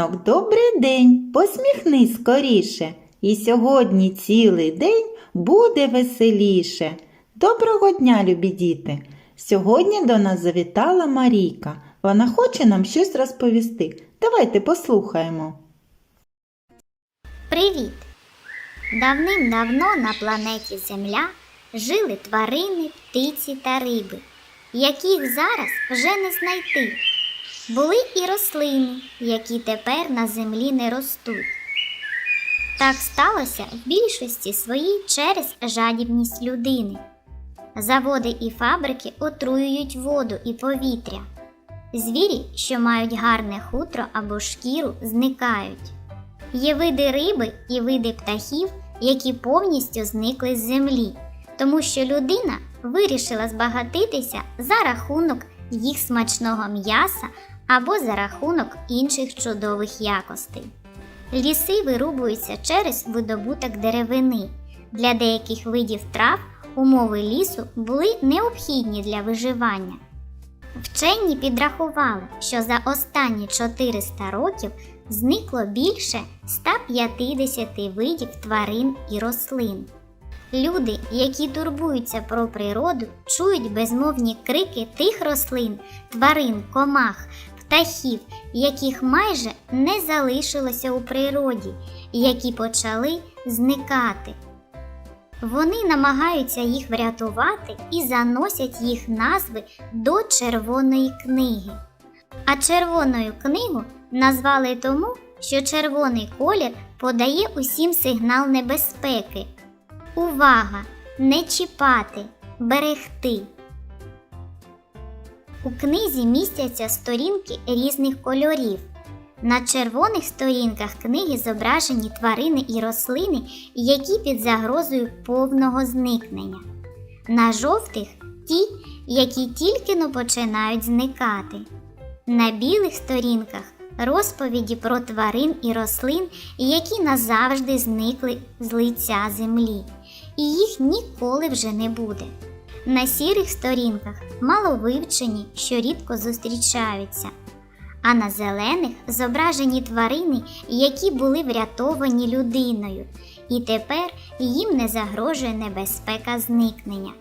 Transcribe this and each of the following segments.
Ранок, добрий день, посміхнись скоріше. І сьогодні цілий день буде веселіше. Доброго дня, любі діти! Сьогодні до нас завітала Марійка. Вона хоче нам щось розповісти. Давайте послухаємо. Привіт! Давним-давно на планеті Земля жили тварини, птиці та риби, яких зараз вже не знайти. Були і рослини, які тепер на землі не ростуть. Так сталося в більшості своїй через жадібність людини. Заводи і фабрики отруюють воду і повітря. Звірі, що мають гарне хутро або шкіру, зникають. Є види риби і види птахів, які повністю зникли з землі, тому що людина вирішила збагатитися за рахунок їх смачного м'яса або за рахунок інших чудових якостей. Ліси вирубуються через видобуток деревини. Для деяких видів трав умови лісу були необхідні для виживання. Вчені підрахували, що за останні 400 років зникло більше 150 видів тварин і рослин. Люди, які турбуються про природу, чують безмовні крики тих рослин, тварин, комах, птахів, яких майже не залишилося у природі, які почали зникати. Вони намагаються їх врятувати і заносять їх назви до червоної книги. А червоною книгу назвали тому, що червоний колір подає усім сигнал небезпеки. Увага! Не чіпати, берегти. У книзі містяться сторінки різних кольорів. На червоних сторінках книги зображені тварини і рослини, які під загрозою повного зникнення. На жовтих ті, які тільки но починають зникати. На білих сторінках розповіді про тварин і рослин, які назавжди зникли з лиця землі, і їх ніколи вже не буде. На сірих сторінках маловивчені, що рідко зустрічаються, а на зелених зображені тварини, які були врятовані людиною, і тепер їм не загрожує небезпека зникнення.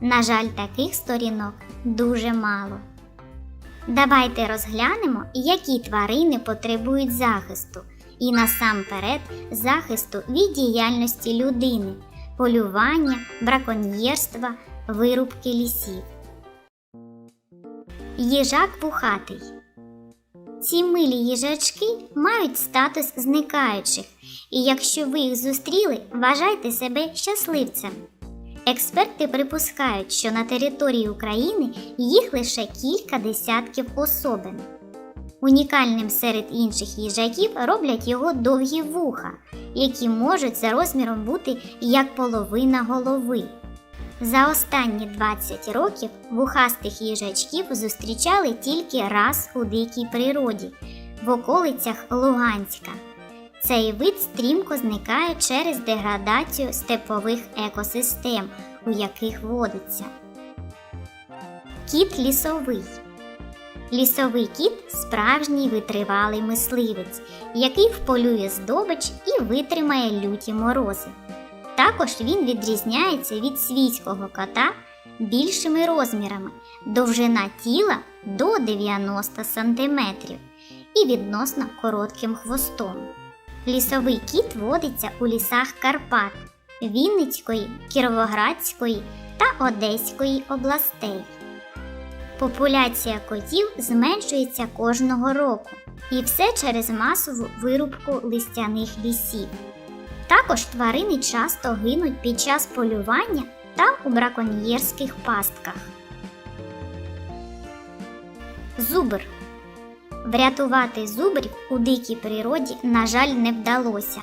На жаль, таких сторінок дуже мало. Давайте розглянемо, які тварини потребують захисту, і насамперед захисту від діяльності людини, полювання, браконьєрства, вирубки лісів. Їжак вухатий. Ці милі їжачки мають статус зникаючих, і якщо ви їх зустріли, вважайте себе щасливцем. Експерти припускають, що на території України їх лише кілька десятків особин. Унікальним серед інших їжаків роблять його довгі вуха, які можуть за розміром бути як половина голови. За останні 20 років вухастих їжачків зустрічали тільки раз у дикій природі в околицях Луганська. Цей вид стрімко зникає через деградацію степових екосистем, у яких водиться. Кіт лісовий. Лісовий кіт справжній витривалий мисливець, який вполює здобич і витримає люті морози. Також він відрізняється від свійського кота більшими розмірами, довжина тіла до 90 см і відносно коротким хвостом. Лісовий кіт водиться у лісах Карпат, Вінницької, Кіровоградської та Одеської областей. Популяція котів зменшується кожного року, і все через масову вирубку листяних лісів. Також тварини часто гинуть під час полювання та у браконьєрських пастках. Зубр Врятувати зубрів у дикій природі, на жаль, не вдалося.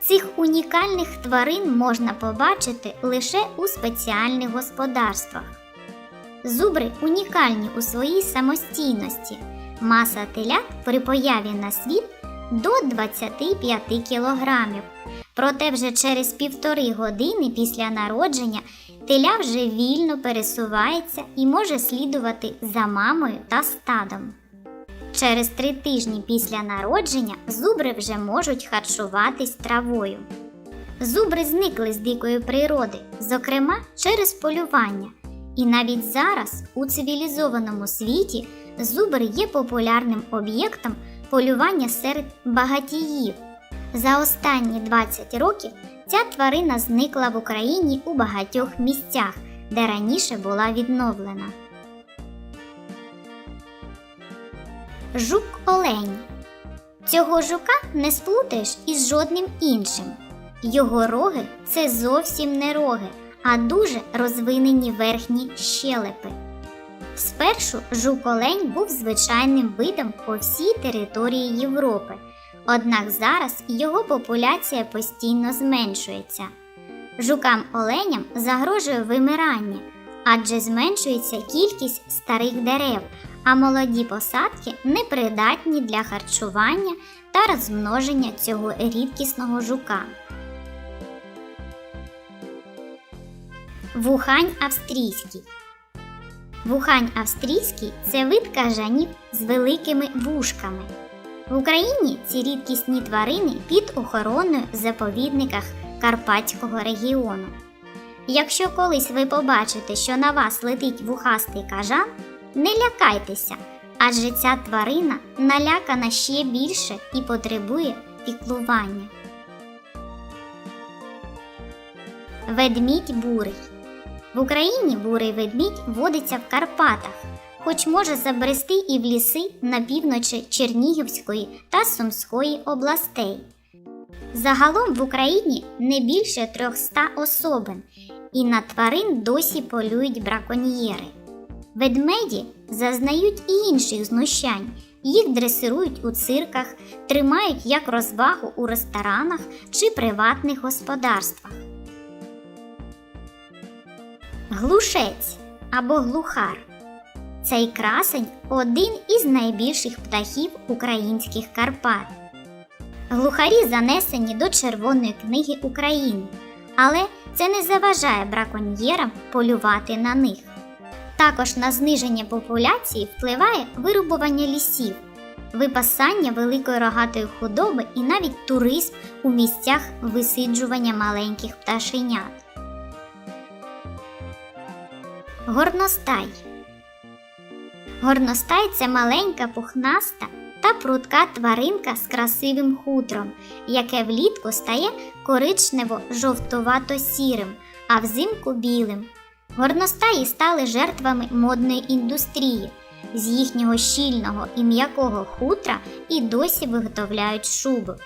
Цих унікальних тварин можна побачити лише у спеціальних господарствах. Зубри унікальні у своїй самостійності. Маса телят при появі на світ до 25 кілограмів. Проте вже через півтори години після народження теля вже вільно пересувається і може слідувати за мамою та стадом. Через три тижні після народження зубри вже можуть харчуватись травою. Зубри зникли з дикої природи, зокрема через полювання. І навіть зараз у цивілізованому світі зубр є популярним об'єктом полювання серед багатіїв. За останні 20 років ця тварина зникла в Україні у багатьох місцях, де раніше була відновлена. Жук олень. Цього жука не сплутаєш із жодним іншим. Його роги це зовсім не роги, а дуже розвинені верхні щелепи. Спершу жук-олень був звичайним видом по всій території Європи, однак зараз його популяція постійно зменшується. Жукам-оленям загрожує вимирання, адже зменшується кількість старих дерев, а молоді посадки непридатні для харчування та розмноження цього рідкісного жука. Вухань австрійський. Вухань австрійський це вид кажанів з великими вушками. В Україні ці рідкісні тварини під охороною в заповідниках Карпатського регіону. Якщо колись ви побачите, що на вас летить вухастий кажан, не лякайтеся, адже ця тварина налякана ще більше і потребує піклування. Ведмідь бурий. В Україні бурий ведмідь водиться в Карпатах, хоч може забрести і в ліси на півночі Чернігівської та Сумської областей. Загалом в Україні не більше 300 особин, і на тварин досі полюють браконьєри. Ведмеді зазнають і інших знущань. Їх дресирують у цирках, тримають як розвагу у ресторанах чи приватних господарствах. Глушець або глухар. Цей красень один із найбільших птахів українських Карпат. Глухарі занесені до Червоної книги України, але це не заважає браконьєрам полювати на них. Також на зниження популяції впливає вирубування лісів, випасання великої рогатої худоби і навіть туризм у місцях висиджування маленьких пташенят. Горностай. Горностай це маленька пухнаста та прудка тваринка з красивим хутром, яке влітку стає коричнево-жовтувато-сірим, а взимку білим. Горностаї стали жертвами модної індустрії. З їхнього щільного і м'якого хутра і досі виготовляють шуби.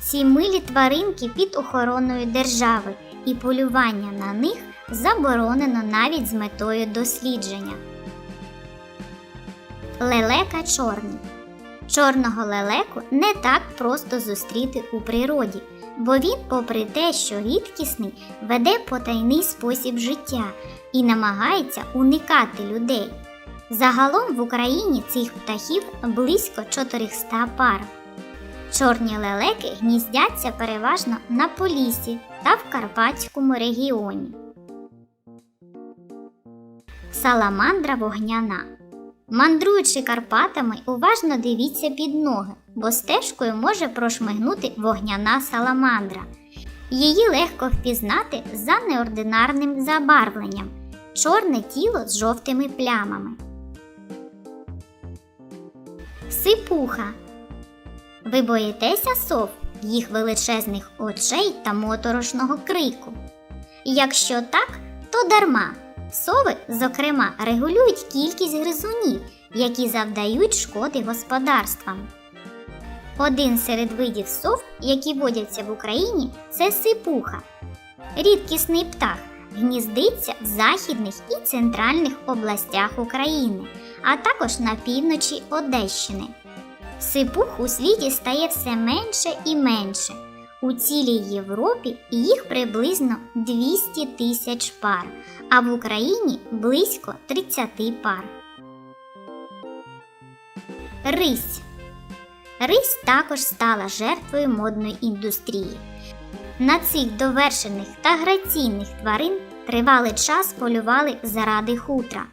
Ці милі тваринки під охороною держави, і полювання на них заборонено навіть з метою дослідження. Лелека чорний. Чорного лелеку не так просто зустріти у природі, бо він, попри те, що рідкісний, веде потайний спосіб життя і намагається уникати людей. Загалом в Україні цих птахів близько 400 пар. Чорні лелеки гніздяться переважно на Полісі та в Карпатському регіоні. Саламандра вогняна. Мандруючи Карпатами, уважно дивіться під ноги, бо стежкою може прошмигнути вогняна саламандра. Її легко впізнати за неординарним забарвленням чорне тіло з жовтими плямами. Сипуха. Ви боїтеся сов, їх величезних очей та моторошного крику? Якщо так, то дарма. Сови, зокрема, регулюють кількість гризунів, які завдають шкоди господарствам. Один серед видів сов, які водяться в Україні, це сипуха. Рідкісний птах гніздиться в західних і центральних областях України, а також на півночі Одещини. Сипух у світі стає все менше і менше. У цілій Європі їх приблизно 200 тисяч пар, а в Україні близько 30 пар. Рись. Рись також стала жертвою модної індустрії. На цих довершених та граційних тварин тривалий час полювали заради хутра.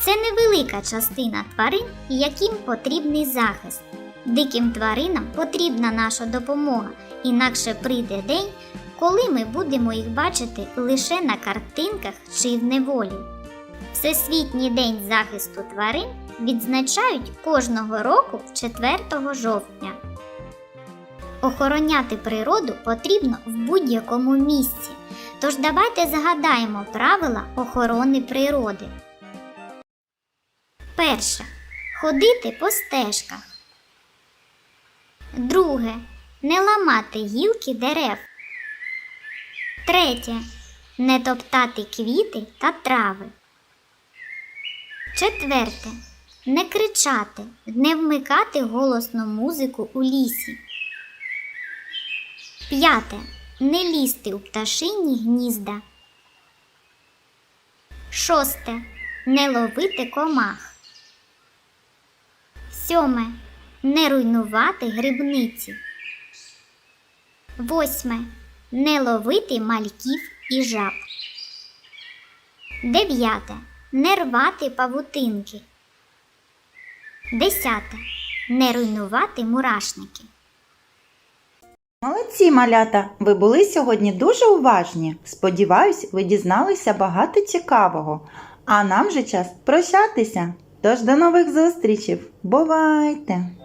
Це невелика частина тварин, яким потрібний захист. Диким тваринам потрібна наша допомога, інакше прийде день, коли ми будемо їх бачити лише на картинках чи в неволі. Всесвітній день захисту тварин відзначають кожного року 4 жовтня. Охороняти природу потрібно в будь-якому місці. Тож давайте згадаємо правила охорони природи. Перше. Ходити по стежках. Друге. Не ламати гілки дерев. Третє. Не топтати квіти та трави. Четверте. Не кричати, не вмикати голосну музику у лісі. П'яте. Не лізти у пташині гнізда. Шосте. Не ловити комах. Сьоме. Не руйнувати грибниці. Восьме. Не ловити мальків і жаб. Дев'яте. Не рвати павутинки. Десяте. Не руйнувати мурашники. Молодці, малята! Ви були сьогодні дуже уважні. Сподіваюсь, ви дізналися багато цікавого. А нам же час прощатися. Тож до нових зустрічей. Бувайте!